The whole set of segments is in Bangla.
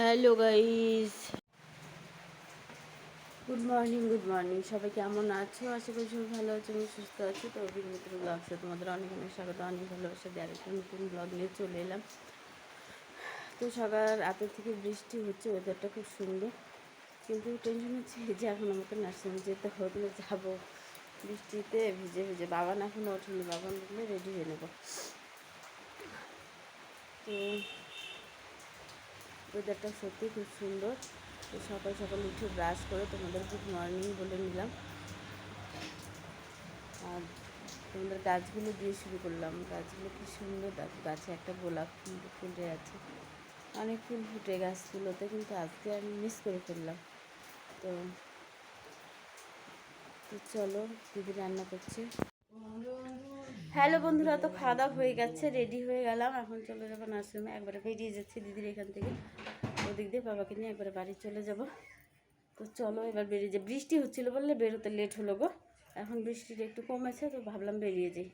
Hello guys good morning good morning সবাই কেমন আছো? আশা করি সবাই ভালো আছো এবং সুস্থ আছো। তো অভিজ্ঞতা ব্লগসে তোমাদের অনেক অনেক স্বাগত, অনেক ভালোবাসা। দিয়ে আরেকটা নতুন ব্লগ নিয়ে চলে এলাম। তো সকাল রাতের থেকে বৃষ্টি হচ্ছে ওয়েদারটা খুব সুন্দর। কিন্তু টেনশন হচ্ছে যে এখন আমাকে নার্সিং যেতে হবে যাব। বৃষ্টিতে ভিজে ভিজে বাবা না এখনও ওঠেনি বাবা উঠলে রেডি হয়ে নেব। তো ওয়েদারটা সত্যি খুব সুন্দর। তো সকাল সকাল উঠে ব্রাশ করে তোমাদের গুড মর্নিং বলে নিলাম। আর তোমাদের গাছগুলো দিয়ে শুরু করলাম। গাছগুলো কি সুন্দর গাছে একটা গোলাপ ফুল ফুটে আছে। অনেক ফুল ফুটে গাছগুলোতে, কিন্তু আজকে আমি মিস করে ফেললাম। তো তো চলো, দিদি রান্না করছে। হ্যালো বন্ধুরা, তো খাওয়া দাওয়া হয়ে গেছে রেডি হয়ে গেলাম। এখন চলে যাব নার্সিংহোমে একবারে বেরিয়ে যাচ্ছি দিদির এখান থেকে। ওদিক দিয়ে বাবাকে নিয়ে একবারে বাড়ি চলে যাব। তো চলো এবার বেরিয়ে যাই। বৃষ্টি হচ্ছিল বললে বেরোতে লেট হলো গো। এখন বৃষ্টিটা একটু কমেছে, তো ভাবলাম বেরিয়ে যাই।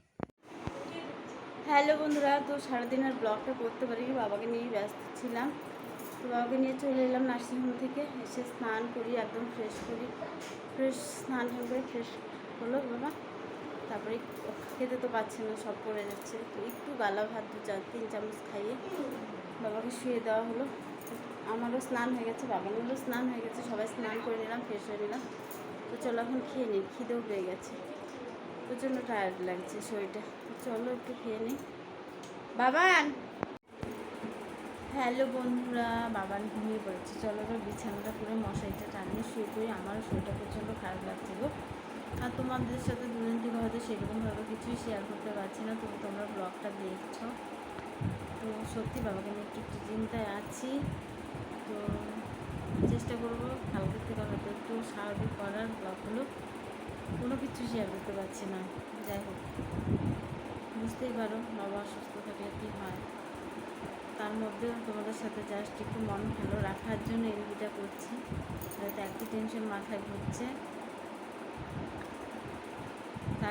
হ্যালো বন্ধুরা, তো সারাদিনের ব্লগটা করতে পারিনি বাবাকে নিয়ে ব্যস্ত ছিলাম। তো বাবাকে নিয়ে চলে এলাম নার্সিংহোম থেকে, এসে স্নান করি, একদম ফ্রেশ করি। ফ্রেশ স্নান করে ফ্রেশ হলো বাবা। তারপরে খেতে তো পাচ্ছে না, সব পড়ে যাচ্ছে। তো একটু গালা ভাত দু চার তিন চামচ খাইয়ে বাবাকে শুয়ে দেওয়া হলো। আমারও স্নান হয়ে গেছে, বাবানেরও স্নান হয়ে গেছে, সবাই স্নান করে নিলাম ফ্রেশ হয়ে নিলাম। তো চলো এখন খেয়ে নিই, খিদেও পেয়ে গেছে। প্রচণ্ড টায়ার্ড লাগছে শরীরটা। তো চলো একটু খেয়ে নিই। বাবান! হ্যালো বন্ধুরা, বাবান ঘুমিয়ে পড়েছে। চলো এবার বিছানাটা করে মশারিটা টানিয়ে শুয়ে পড়ি। আমারও শরীরটা প্রচণ্ড খারাপ লাগছে গো। আর তোমাদের সাথে হয়তো সেরকমভাবে কিছুই শেয়ার করতে পারছি না, তবু তোমরা ব্লগটা দেখছ। তো সত্যি বাবাকে নিয়ে একটু একটু চিন্তায় আছি। তো চেষ্টা করব কালকের থেকে হয়তো একটু স্বাভাবিক করার ব্লগগুলো কোনো কিছু শেয়ার করতে পারছি না। যাই হোক, বুঝতেই পারো বাবা অসুস্থ থাকলে কী হয়। তার মধ্যেও তোমাদের সাথে জাস্ট একটু মন ভালো রাখার জন্য এলবিটা করছি। যাতে একটু টেনশন মাথায় ঘুরছে।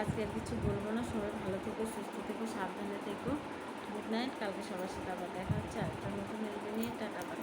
আজকে আর কিছু বলব না। সবাই ভালো থেকো, সুস্থ থেকো, সাবধানে থেকো। গুড নাইট কালকে সবার সাথে আবার দেখা হচ্ছে। একটা নতুন নিয়ে টাকা বাই